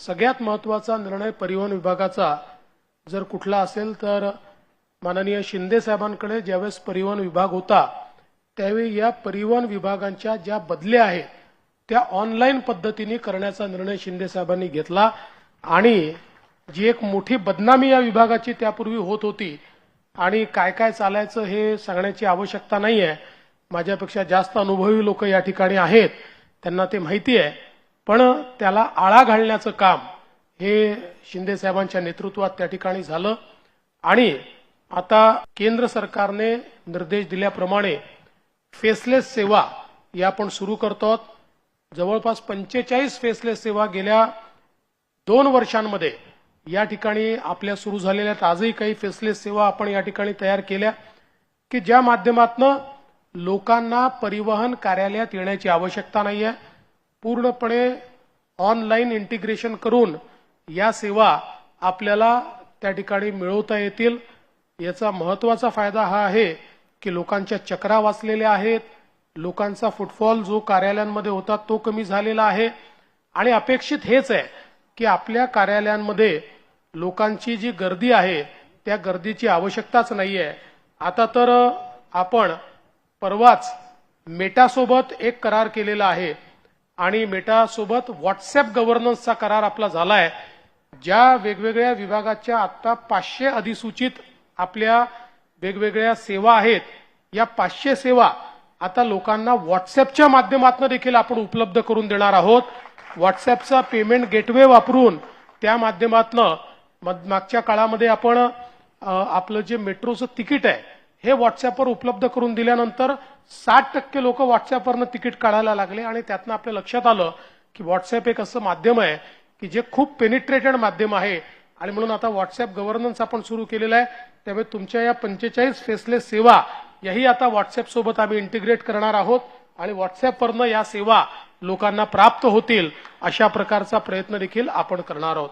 सगळ्यात महत्त्वाचा निर्णय परिवहन विभागाचा. जर कुठला असेल तर माननीय शिंदे साहेबांकडे ज्यावेळेस परिवहन विभाग होता त्यावेळी या परिवहन विभागांच्या ज्या बदल्या आहेत त्या ऑनलाईन पद्धतीने करण्याचा निर्णय शिंदे साहेबांनी घेतला. आणि जी एक मोठी बदनामी या विभागाची त्यापूर्वी होत होती आणि काय काय चालायचं हे सांगण्याची आवश्यकता नाही आहे माझ्यापेक्षा जास्त अनुभवी लोक या ठिकाणी आहेत त्यांना ते माहिती आहे. पण त्याला आळा घालण्याचं काम हे शिंदे साहेबांच्या नेतृत्वात त्या ठिकाणी झालं. आणि आता केंद्र सरकारने निर्देश दिल्याप्रमाणे फेसलेस सेवा या आपण सुरू करतो जवळपास पंचेचाळीस फेसलेस सेवा गेल्या दोन वर्षांमध्ये या ठिकाणी आपल्या सुरू झालेल्या आजही काही फेसलेस सेवा आपण या ठिकाणी तयार केल्या की ज्या माध्यमातनं लोकांना परिवहन कार्यालयात येण्याची आवश्यकता नाही आहे पूर्णपणे ऑनलाईन इंटिग्रेशन करून या सेवा आपल्याला त्या ठिकाणी मिळवता येतील. याचा महत्त्वाचा फायदा हा आहे की लोकांच्या चक्रा वाचलेल्या आहेत. लोकांचा फुटफॉल जो कार्यालयांमध्ये होता तो कमी झालेला आहे. आणि अपेक्षित हेच आहे की आपल्या कार्यालयांमध्ये लोकांची जी गर्दी आहे त्या गर्दीची आवश्यकताच नाही आहे आता तर आपण परवाच मेटासोबत एक करार केलेला आहे. आणि मेटासोबत व्हॉट्सअप गव्हर्नन्सचा करार आपला झालाय ज्या वेगवेगळ्या विभागाच्या आता पाचशे अधिसूचित आपल्या वेगवेगळ्या सेवा आहेत या पाचशे सेवा आता लोकांना व्हॉट्सअपच्या माध्यमातून देखील आपण उपलब्ध करून देणार आहोत. व्हॉट्सअपचा पेमेंट गेटवे वापरून त्या माध्यमातनं मागच्या काळामध्ये आपण आपलं जे मेट्रोचं तिकीट आहे हे व्हॉट्सअपवर उपलब्ध करून दिल्यानंतर साठ टक्के लोक व्हॉट्सअपवरनं तिकीट काढायला लागले आणि त्यातनं आपल्या लक्षात आलं की व्हॉट्सअप एक असं माध्यम आहे की जे खूप पेनिट्रेटेड माध्यम आहे. आणि म्हणून आता व्हॉट्सअप गव्हर्नन्स आपण सुरू केलेलं आहे. त्यामुळे तुमच्या या पंचेचाळीस फेसलेस सेवा याही आता व्हॉट्सअप सोबत आम्ही इंटिग्रेट करणार आहोत. आणि व्हॉट्सअपवरनं या सेवा लोकांना प्राप्त होतील अशा प्रकारचा प्रयत्न देखील आपण करणार आहोत.